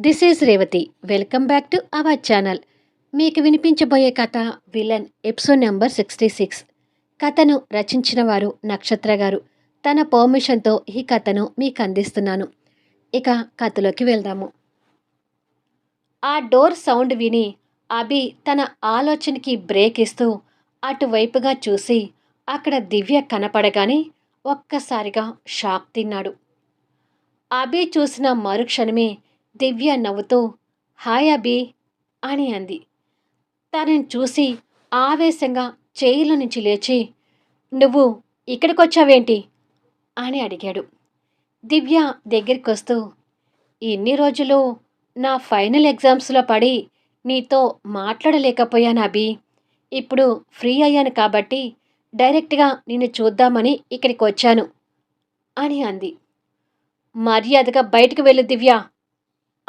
This is Revathi welcome back to our channel మీకు వినిపించబోయే కథ villain episode number sixty six. కథను రచించిన వారు నక్షత్ర గారు. తన పర్మిషన్తో ఈ కథను మీకు అందిస్తున్నాను. ఇక కథలోకి వెళ్దాము. ఆ డోర్ సౌండ్ విని అభి తన ఆలోచనకి బ్రేక్ ఇస్తూ అటువైపుగా చూసి అక్కడ దివ్య కనపడగానే ఒక్కసారిగా షాక్ తిన్నాడు. అభి చూసిన మరుక్షణమే దివ్య నవ్వుతూ హాయ్ అభి అని అంది. తనని చూసి ఆవేశంగా చేయిలో నుంచి లేచి నువ్వు ఇక్కడికొచ్చావేంటి? అని అడిగాడు. దివ్య దగ్గరికి వస్తూ ఇన్ని రోజులు నా ఫైనల్ ఎగ్జామ్స్లో పడి నీతో మాట్లాడలేకపోయాను అభి. ఇప్పుడు ఫ్రీ అయ్యాను కాబట్టి డైరెక్ట్గా నిన్ను చూద్దామని ఇక్కడికి వచ్చాను అని అంది. మర్యాదగా బయటకు వెళ్ళు దివ్య.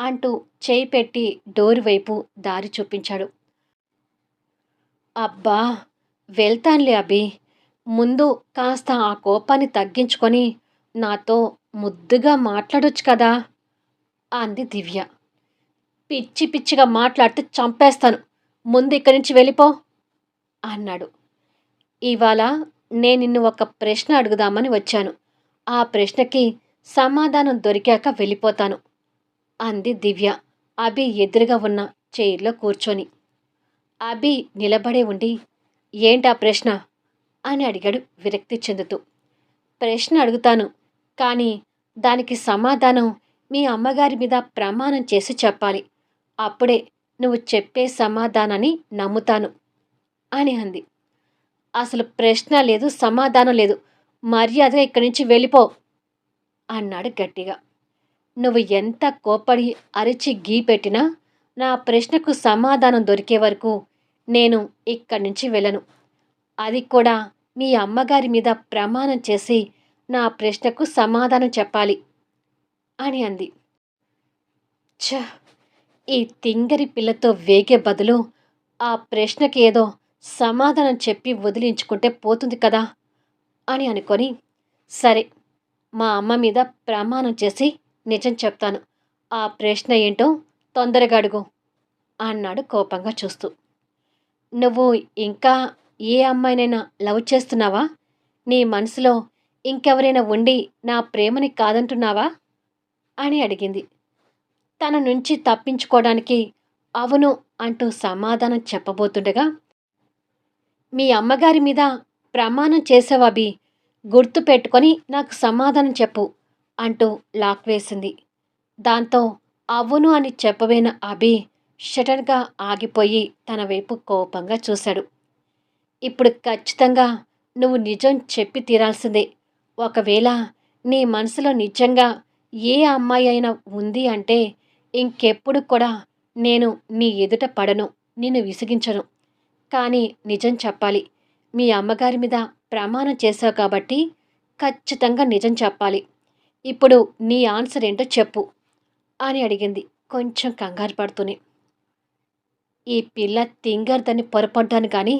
అంటూ చేయి పెట్టి డోర్ వైపు దారి చూపించాడు. అబ్బా! వెళ్తానులే అభి. ముందు కాస్త ఆ కోపాన్ని తగ్గించుకొని నాతో ముద్దుగా మాట్లాడొచ్చు కదా! అంది దివ్య. పిచ్చి పిచ్చిగా మాట్లాడితే చంపేస్తాను. ముందు ఇక్కడి నుంచి వెళ్ళిపో! అన్నాడు. ఇవాళ నేను నిన్ను ఒక ప్రశ్న అడుగుదామని వచ్చాను. ఆ ప్రశ్నకి సమాధానం దొరికాక వెళ్ళిపోతాను. అంది దివ్య. అభి ఎదురుగా ఉన్న చైర్లో కూర్చొని. అభి నిలబడే ఉండి ఏంటా ప్రశ్న? అని అడిగాడు విరక్తి చెందుతూ. ప్రశ్న అడుగుతాను కానీ దానికి సమాధానం మీ అమ్మగారి మీద ప్రమాణం చేసి చెప్పాలి. అప్పుడే నువ్వు చెప్పే సమాధానాన్ని నమ్ముతాను అని అంది. అసలు ప్రశ్న లేదు సమాధానం లేదు. మర్యాదగా ఇక్కడి నుంచి వెళ్ళిపో అన్నాడు గట్టిగా. నువ్వు ఎంత కోపడి అరిచి గీ పెట్టినా నా ప్రశ్నకు సమాధానం దొరికే వరకు నేను ఇక్కడి నుంచి వెళ్ళను. అది కూడా మీ అమ్మగారి మీద ప్రమాణం చేసి నా ప్రశ్నకు సమాధానం చెప్పాలి అని అంది. ఛ! ఈ తింగరి పిల్లతో వేగే బదులు ఆ ప్రశ్నకి ఏదో సమాధానం చెప్పి వదిలించుకుంటే పోతుంది కదా అని అనుకొని సరే మా అమ్మ మీద ప్రమాణం చేసి నిజం చెప్తాను. ఆ ప్రశ్న ఏంటో తొందరగా అడుగు అన్నాడు కోపంగా చూస్తూ. నువ్వు ఇంకా ఏ అమ్మాయినైనా లవ్ చేస్తున్నావా? నీ మనసులో ఇంకెవరైనా ఉండి నా ప్రేమని కాదంటున్నావా? అని అడిగింది. తన నుంచి తప్పించుకోవడానికి అవును అంటూ సమాధానం చెప్పబోతుండగా మీ అమ్మగారి మీద ప్రమాణం చేసావాబి గుర్తు పెట్టుకొని నాకు సమాధానం చెప్పు. అంటూ లాక్ వేసింది. దాంతో అవును అని చెప్పబోయిన అభి షటన్గా ఆగిపోయి తన వైపు కోపంగా చూశాడు. ఇప్పుడు ఖచ్చితంగా నువ్వు నిజం చెప్పి తీరాల్సిందే. ఒకవేళ నీ మనసులో నిజంగా ఏ అమ్మాయి అయినా ఉంది అంటే ఇంకెప్పుడు కూడా నేను నీ ఎదుట పడను నిన్ను విసిగించను. కానీ నిజం చెప్పాలి. మీ అమ్మగారి మీద ప్రమాణం చేశావు కాబట్టి ఖచ్చితంగా నిజం చెప్పాలి. ఇప్పుడు నీ ఆన్సర్ ఏంటో చెప్పు అని అడిగింది కొంచెం కంగారు పడుతూనే. ఈ పిల్ల తింగర్దని పొరపడ్డాను కానీ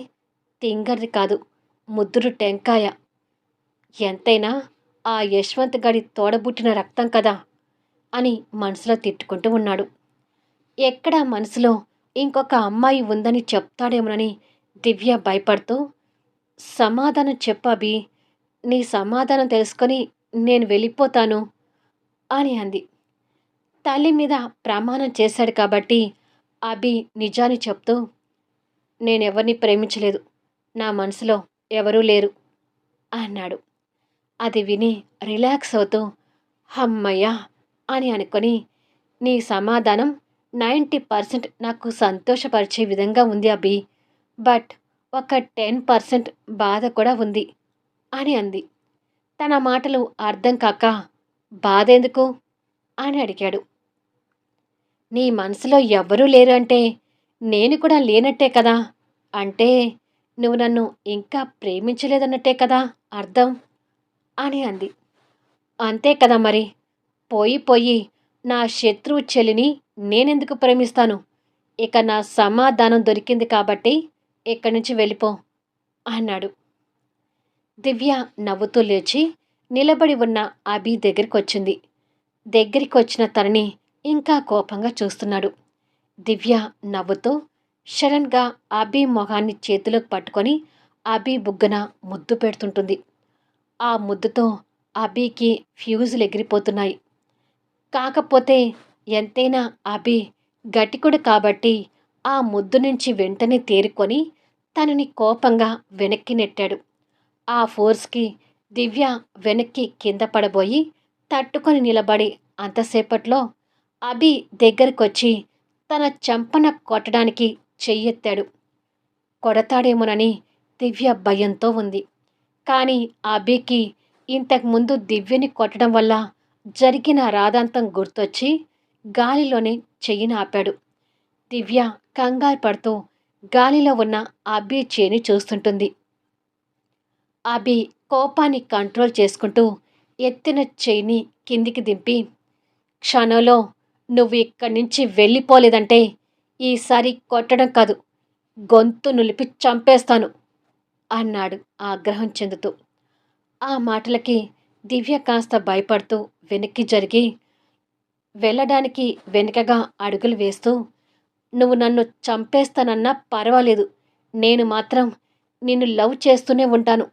తింగర్ది కాదు ముద్దురు టెంకాయ. ఎంతైనా ఆ యశ్వంత్ గడి తోడబుట్టిన రక్తం కదా అని మనసులో తిట్టుకుంటూ ఉన్నాడు. ఎక్కడ మనసులో ఇంకొక అమ్మాయి ఉందని చెప్తాడేమోనని దివ్య భయపడుతూ సమాధానం చెప్పాబి నీ సమాధానం తెలుసుకొని నేను వెళ్ళిపోతాను అని అంది. తల్లి మీద ప్రమాణం చేశాడు కాబట్టి అభి నిజాన్ని చెప్తూ నేనెవరిని ప్రేమించలేదు. నా మనసులో ఎవరూ లేరు అన్నాడు. అది విని రిలాక్స్ అవుతూ హమ్మయ్యా అని అనుకొని నీ సమాధానం నైంటీ పర్సెంట్ నాకు సంతోషపరిచే విధంగా ఉంది అభి బట్ ఒక టెన్ పర్సెంట్ బాధ కూడా ఉంది అని అంది. తన మాటలు అర్థం కాక బాధెందుకు? అని అడిగాడు. నీ మనసులో ఎవ్వరూ లేరు అంటే నేను కూడా లేనట్టే కదా? అంటే నువ్వు నన్ను ఇంకా ప్రేమించలేదన్నట్టే కదా అర్థం? అని అంది. అంతే కదా మరి. పోయి పోయి నా శత్రువు చెల్లిని నేనెందుకు ప్రేమిస్తాను? ఇక నా సమాధానం దొరికింది కాబట్టి ఇక్కడి నుంచి వెళ్ళిపో అన్నాడు. దివ్య నవ్వుతూ లేచి నిలబడి ఉన్న అభి దగ్గరికి వచ్చింది దగ్గరికి వచ్చిన తనని ఇంకా కోపంగా చూస్తున్నాడు. దివ్య నవ్వుతూ షడన్గా అభి మొహాన్ని చేతిలోకి పట్టుకొని అభి బుగ్గన ముద్దు పెడుతుంటుంది. ఆ ముద్దుతో అభికి ఫ్యూజులు ఎగిరిపోతున్నాయి. కాకపోతే ఎంతైనా అభి గటికుడు కాబట్టి ఆ ముద్దు నుంచి వెంటనే తేరుకొని తనని కోపంగా వెనక్కి నెట్టాడు. ఆ ఫోర్స్కి దివ్య వెనక్కి కింద పడబోయి తట్టుకొని నిలబడి అంతసేపట్లో అభి దగ్గరకొచ్చి తన చంపన కొట్టడానికి చెయ్యెత్తాడు. కొడతాడేమోనని దివ్య భయంతో ఉంది. కానీ అభికి ఇంతకుముందు దివ్యని కొట్టడం వల్ల జరిగిన రాదాంతం గుర్తొచ్చి గాలిలోనే చెయ్యిని ఆపాడు దివ్య కంగారు పడుతూ గాలిలో ఉన్న అభి చేని చూస్తుంటుంది. అభి కోపాన్ని కంట్రోల్ చేసుకుంటూ ఎత్తిన చేయిని కిందికి దింపి క్షణంలో నువ్వు ఇక్కడి నుంచి వెళ్ళిపోలేదంటే ఈసారి కొట్టడం కాదు గొంతు నులిపి చంపేస్తాను అన్నాడు ఆగ్రహం చెందుతూ. ఆ మాటలకి దివ్య కాస్త భయపడుతూ వెనక్కి జరిగి వెళ్ళడానికి వెనుకగా అడుగులు వేస్తూ నువ్వు నన్ను చంపేస్తానన్నా పర్వాలేదు నేను మాత్రం నిన్ను లవ్ చేస్తూనే ఉంటాను.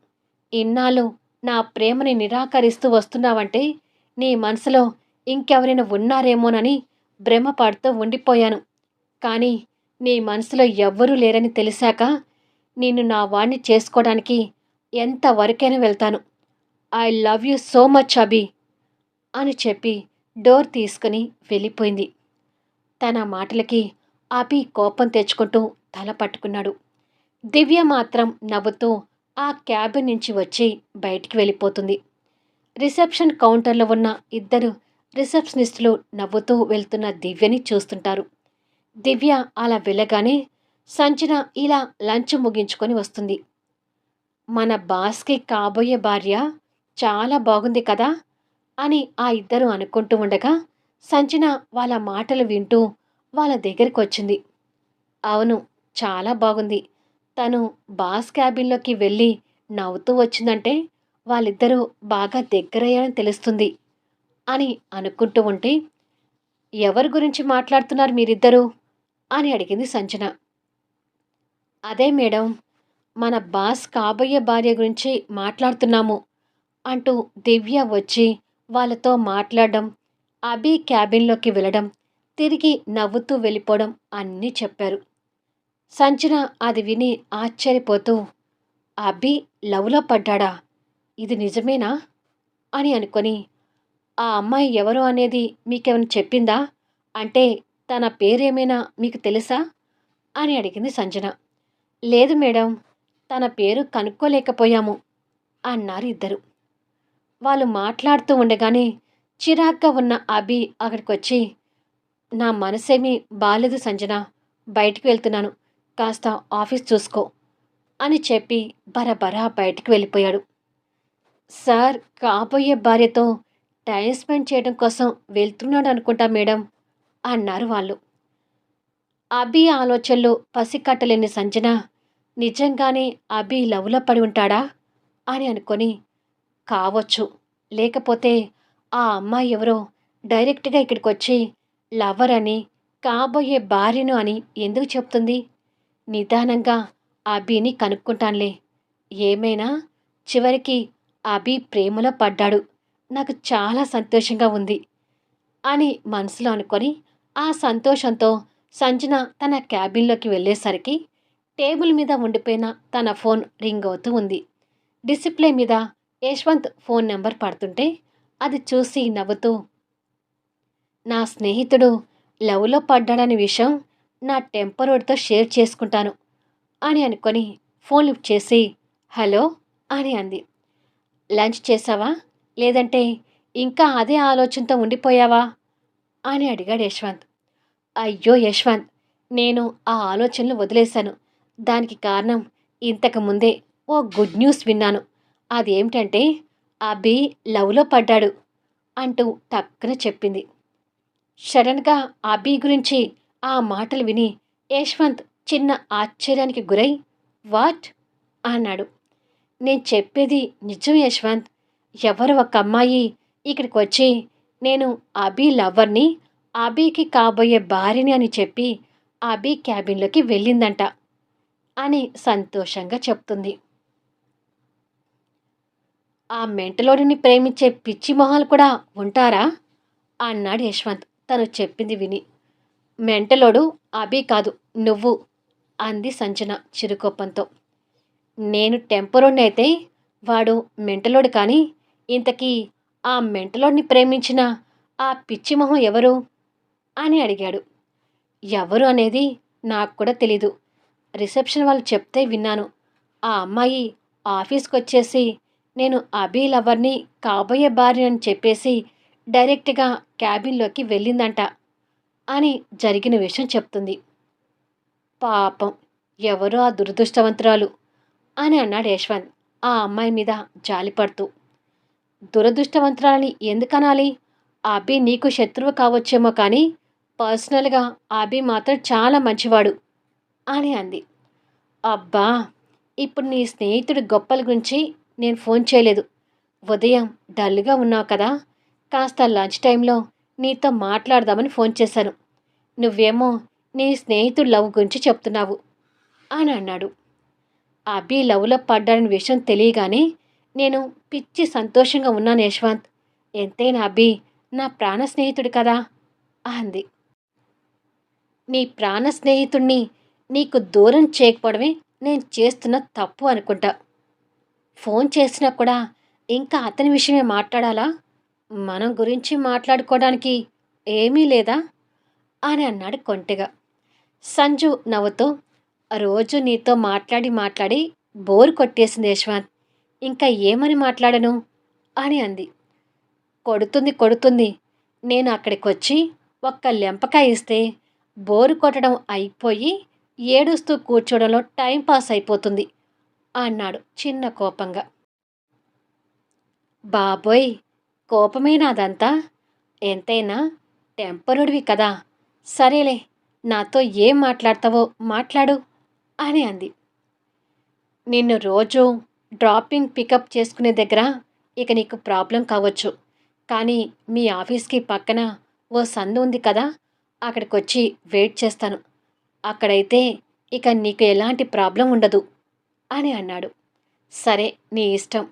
ఇన్నాళ్ళు నా ప్రేమని నిరాకరిస్తూ వస్తున్నావంటే నీ మనసులో ఇంకెవరైనా ఉన్నారేమోనని భ్రమపడుతూ ఉండిపోయాను. కానీ నీ మనసులో ఎవ్వరూ లేరని తెలిసాక నిన్ను నా వాణ్ణి చేసుకోవడానికి ఎంతవరకైనా వెళ్తాను. I love you so much Abhi అని చెప్పి డోర్ తీసుకుని వెళ్ళిపోయింది. తన మాటలకి అభి కోపం తెచ్చుకుంటూ తల పట్టుకున్నాడు. దివ్య మాత్రం నవ్వుతూ ఆ క్యాబిన్ నుంచి వచ్చి బయటికి వెళ్ళిపోతుంది. రిసెప్షన్ కౌంటర్లో ఉన్న ఇద్దరు రిసెప్షనిస్టులు నవ్వుతూ వెళ్తున్న దివ్యని చూస్తుంటారు. దివ్య అలా వెళ్ళగానే సంచన ఇలా లంచ్ ముగించుకొని వస్తుంది. మన బాస్కి కాబోయే భార్య చాలా బాగుంది కదా? అని ఆ ఇద్దరు అనుకుంటూ ఉండగా సంచన వాళ్ళ మాటలు వింటూ వాళ్ళ దగ్గరికి వచ్చింది. అవును చాలా బాగుంది. తను బాస్ క్యాబిన్లోకి వెళ్ళి నవ్వుతూ వచ్చిందంటే వాళ్ళిద్దరూ బాగా దగ్గరయ్యారని తెలుస్తుంది అని అనుకుంటూ ఉంటే ఎవరి గురించి మాట్లాడుతున్నారు మీరిద్దరూ? అని అడిగింది సంచన అదే మేడం మన బాస్ కాబోయే భార్య గురించి మాట్లాడుతున్నాము అంటూ దివ్య వచ్చి వాళ్ళతో మాట్లాడడం అభి క్యాబిన్లోకి వెళ్ళడం తిరిగి నవ్వుతూ వెళ్ళిపోవడం అన్నీ చెప్పారు. సంచన అది విని ఆశ్చర్యపోతూ అబ్బి లవ్లో పడ్డాడా? ఇది నిజమేనా? అని అనుకొని ఆ అమ్మాయి ఎవరు అనేది మీకేమైనా చెప్పిందా? అంటే తన పేరేమైనా మీకు తెలుసా? అని అడిగింది సంజన లేదు మేడం తన పేరు కనుక్కోలేకపోయాము అన్నారు ఇద్దరు. వాళ్ళు మాట్లాడుతూ ఉండగానే చిరాగ్గా ఉన్న అభి అక్కడికి వచ్చి నా మనసేమీ బాలేదు సంజన బయటికి వెళ్తున్నాను. కాస్త ఆఫీస్ చూసుకో అని చెప్పి బరబరా బయటికి వెళ్ళిపోయాడు. సార్ కాబోయే భార్యతో టైం స్పెండ్ చేయడం కోసం వెళ్తున్నాడు అనుకుంటా మేడం అన్నారు వాళ్ళు. అభి ఆలోచనలు పసికట్టలేని సంజన నిజంగానే అభి లవ్లో పడి ఉంటాడా అని అనుకొని కావచ్చు. లేకపోతే ఆ అమ్మాయి ఎవరో డైరెక్ట్గా ఇక్కడికి వచ్చి లవర్ అని కాబోయే భార్యను అని ఎందుకు చెప్తుంది? నిదానంగా అభిని కనుక్కుంటానులే. ఏమైనా? చివరికి అభి ప్రేమలో పడ్డాడు. నాకు చాలా సంతోషంగా ఉంది అని మనసులో అనుకొని ఆ సంతోషంతో సంజన తన క్యాబిన్లోకి వెళ్ళేసరికి టేబుల్ మీద ఉండిపోయిన తన ఫోన్ రింగ్ అవుతూ ఉంది. డిసిప్లే మీద యశ్వంత్ ఫోన్ నెంబర్ పడుతుంటే అది చూసి నవ్వుతూ నా స్నేహితుడు లవ్లో పడ్డాడనే విషయం నా టెంపరోడ్తో షేర్ చేసుకుంటాను అని అనుకొని ఫోన్ లిఫ్ట్ చేసి హలో అని అంది. లంచ్ చేసావా? లేదంటే ఇంకా అదే ఆలోచనతో ఉండిపోయావా? అని అడిగాడు యశ్వంత్. అయ్యో యశ్వంత్ నేను ఆ ఆలోచనలు వదిలేశాను. దానికి కారణం ఇంతకు ముందే ఓ గుడ్ న్యూస్ విన్నాను. అదేమిటంటే అభి లవ్లో పడ్డాడు అంటూ టక్కున చెప్పింది. సడన్గా అభి గురించి ఆ మాటలు విని యశ్వంత్ చిన్న ఆశ్చర్యానికి గురై వాట్? అన్నాడు. నేను చెప్పేది నిజం యశ్వంత్. ఎవరు ఒక అమ్మాయి ఇక్కడికి వచ్చి నేను అభి లవ్వర్ని అబీకి కాబోయే భార్యని అని చెప్పి అబీ క్యాబిన్లోకి వెళ్ళిందంట అని సంతోషంగా చెప్తుంది. ఆ మెంటలోడిని ప్రేమించే పిచ్చి మొహాలు కూడా ఉంటారా? అన్నాడు యశ్వంత్ తను చెప్పింది విని. మెంటలోడు అభి కాదు నువ్వు అంది సంజన చిరుకోపంతో. నేను టెంపరోడిని అయితే వాడు మెంటలోడు కానీ ఇంతకీ ఆ మెంటలోడిని ప్రేమించిన ఆ పిచ్చి మొహం ఎవరు? అని అడిగాడు. ఎవరు అనేది నాకు కూడా తెలీదు. రిసెప్షన్ వాళ్ళు చెప్తే విన్నాను. ఆ అమ్మాయి ఆఫీస్కి వచ్చేసి నేను అభి లవర్ని కాబోయే భార్య అని చెప్పేసి డైరెక్ట్గా క్యాబిన్లోకి వెళ్ళిందంట. అని జరిగిన విషయం చెప్తుంది. పాపం ఎవరో ఆ దురదృష్టవంతురాలు? అని అన్నాడు యశ్వంత్. ఆ అమ్మాయి మీద జాలిపడుతూ దురదృష్టవంతురాలని ఎందుకనాలి అభి నీకు శత్రువు కావచ్చేమో కానీ పర్సనల్గా అభి మాత్రం చాలా మంచివాడు అని అంది. అబ్బా ఇప్పుడు నీ స్నేహితుడి గొప్పల గురించి నేను ఫోన్ చేయలేదు. ఉదయం డల్గా ఉన్నావు కదా కాస్త లంచ్ టైంలో నీతో మాట్లాడదామని ఫోన్ చేశాను. నువ్వేమో నీ స్నేహితుడు లవ్ గురించి చెప్తున్నావు అని అన్నాడు. అభి లవ్లో పడ్డాడని విషయం తెలియగానే నేను పిచ్చి సంతోషంగా ఉన్నాను యశ్వంత్. ఎంతైనా అభి నా ప్రాణ స్నేహితుడు కదా అంది. నీ ప్రాణ స్నేహితుణ్ణి నీకు దూరం చేయకపోవడమే నేను చేస్తున్న తప్పు అనుకుంటా. ఫోన్ చేసినా కూడా ఇంకా అతని విషయమే మాట్లాడాలా? మనం గురించి మాట్లాడుకోవడానికి ఏమీ లేదా? అని అన్నాడు కొంటెగా. సంజు నవ్వుతూ రోజు నీతో మాట్లాడి మాట్లాడి బోరు కొట్టేసింది యశ్వాంత్. ఇంకా ఏమని మాట్లాడను? అని అంది. కొడుతుంది కొడుతుంది. నేను అక్కడికి వచ్చి ఒక్క లెంపకాయ ఇస్తే బోరు కొట్టడం అయిపోయి ఏడుస్తూ కూర్చోవడంలో టైం పాస్ అయిపోతుంది అన్నాడు చిన్న కోపంగా. బాబోయ్! కోపమేనాదంతా? ఎంతైనా టెంపరుడివి కదా. సరేలే నాతో ఏం మాట్లాడతావో మాట్లాడు అని అంది. నిన్ను రోజు డ్రాపింగ్ పికప్ చేసుకునే దగ్గర ఇక నీకు ప్రాబ్లం కావచ్చు. కానీ మీ ఆఫీస్కి పక్కన ఓ సందు ఉంది కదా అక్కడికి వచ్చి వెయిట్ చేస్తాను. అక్కడైతే ఇక నీకు ఎలాంటి ప్రాబ్లం ఉండదు అని అన్నాడు. సరే నీ ఇష్టం.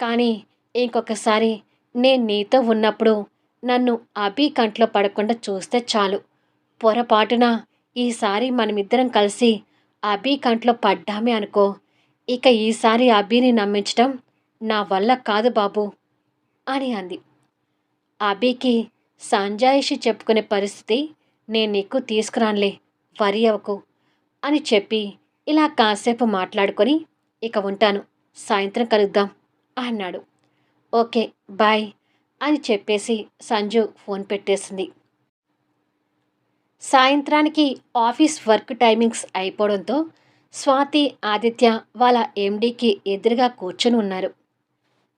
కానీ ఇంకొకసారి నేను నీతో ఉన్నప్పుడు నన్ను అభి కంట్లో పడకుండా చూస్తే చాలు. పొరపాటున ఈసారి మనమిద్దరం కలిసి అభి కంట్లో పడ్డామే అనుకో. ఇక ఈసారి అభిని నమ్మించడం నా వల్ల కాదు బాబు అని అంది. అభికి సంజాయిషి చెప్పుకునే పరిస్థితి నేను నీకు తీసుకురానులే వరి అవ్వకు అని చెప్పి ఇలా కాసేపు మాట్లాడుకొని ఇక ఉంటాను. సాయంత్రం కలుద్దాం అన్నాడు. ఓకే బాయ్ అని చెప్పేసి సంజు ఫోన్ పెట్టేసింది. సాయంత్రానికి ఆఫీస్ వర్క్ టైమింగ్స్ అయిపోవడంతో స్వాతి ఆదిత్య వాళ్ళ ఎండీకి ఎదురుగా కూర్చొని ఉన్నారు.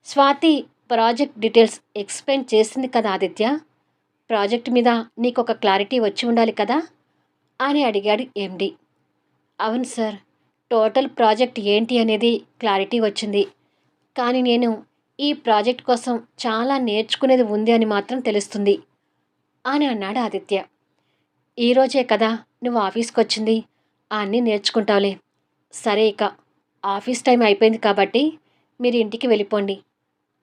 స్వాతి ప్రాజెక్ట్ డీటెయిల్స్ ఎక్స్ప్లెయిన్ చేసింది కదా ఆదిత్య? ప్రాజెక్ట్ మీద నీకు ఒక క్లారిటీ వచ్చి ఉండాలి కదా? అని అడిగాడు ఎండి. అవును సార్ టోటల్ ప్రాజెక్ట్ ఏంటి అనేది క్లారిటీ వచ్చింది. కానీ నేను ఈ ప్రాజెక్ట్ కోసం చాలా నేర్చుకునేది ఉంది అని మాత్రం తెలుస్తుంది అని అన్నాడు ఆదిత్య. ఈరోజే కదా నువ్వు ఆఫీస్కి వచ్చింది అన్నీ నేర్చుకుంటావులే. సరే ఇక ఆఫీస్ టైం అయిపోయింది కాబట్టి మీరు ఇంటికి వెళ్ళిపోండి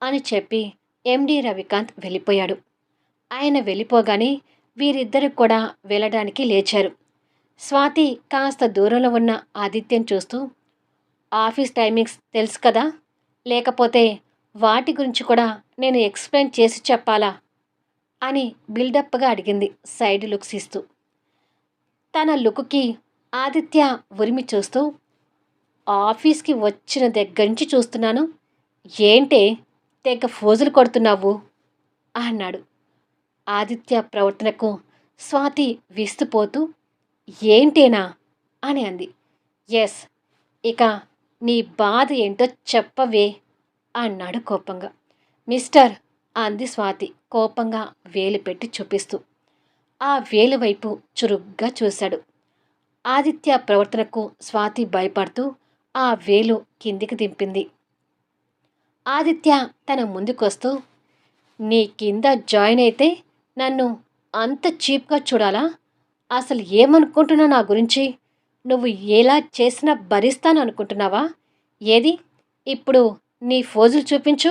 అని చెప్పి ఎండి రవికాంత్ వెళ్ళిపోయాడు. ఆయన వెళ్ళిపోగానే వీరిద్దరు కూడా వెళ్ళడానికి లేచారు. స్వాతి కాస్త దూరంలో ఉన్న ఆదిత్యం చూస్తూ ఆఫీస్ టైమింగ్స్ తెలుసు కదా లేకపోతే వాటి గురించి కూడా నేను ఎక్స్ప్లెయిన్ చేసి చెప్పాలా? అని బిల్డప్గా అడిగింది సైడ్ లుక్స్ ఇస్తూ. తన లుక్కి ఆదిత్య ఉరిమి చూస్తూ ఆఫీస్కి వచ్చిన దగ్గర నుంచి చూస్తున్నాను. ఏంటే తెగ ఫోజులు కొడుతున్నావు? అన్నాడు. ఆదిత్య ప్రవర్తనకు స్వాతి విస్తుపోతూ ఏంటేనా? అని అంది. ఎస్ ఇక నీ బాధ ఏంటో చెప్పవే. అన్నాడు కోపంగా. మిస్టర్! అంది స్వాతి కోపంగా వేలు పెట్టి చూపిస్తూ. ఆ వేలు వైపు చురుగ్గా చూశాడు. ఆదిత్య ప్రవర్తనకు స్వాతి భయపడుతూ ఆ వేలు కిందికి దింపింది. ఆదిత్య తన ముందుకొస్తూ నీ కింద జాయిన్ అయితే నన్ను అంత చీప్గా చూడాలా? అసలు ఏమనుకుంటున్నా నా గురించి? నువ్వు ఎలా చేసినా భరిస్తాను అనుకుంటున్నావా ఏది? ఇప్పుడు నీ ఫోజులు చూపించు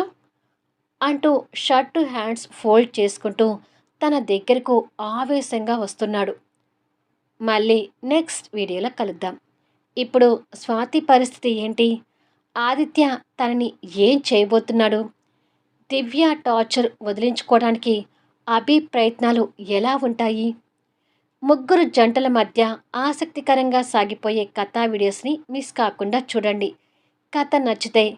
అంటూ షర్టు హ్యాండ్స్ ఫోల్డ్ చేసుకుంటూ తన దగ్గరకు ఆవేశంగా వస్తున్నాడు. మళ్ళీ నెక్స్ట్ వీడియోలో కలుద్దాం. ఇప్పుడు స్వాతి పరిస్థితి ఏంటి? ఆదిత్య తనని ఏం చేయబోతున్నాడు? దివ్య టార్చర్ వదిలించుకోవడానికి అభి ప్రయత్నాలు ఎలా ఉంటాయి? ముగ్గురు జంటల మధ్య ఆసక్తికరంగా సాగిపోయే కథా వీడియోస్ని మిస్ కాకుండా చూడండి. కథ నచ్చితే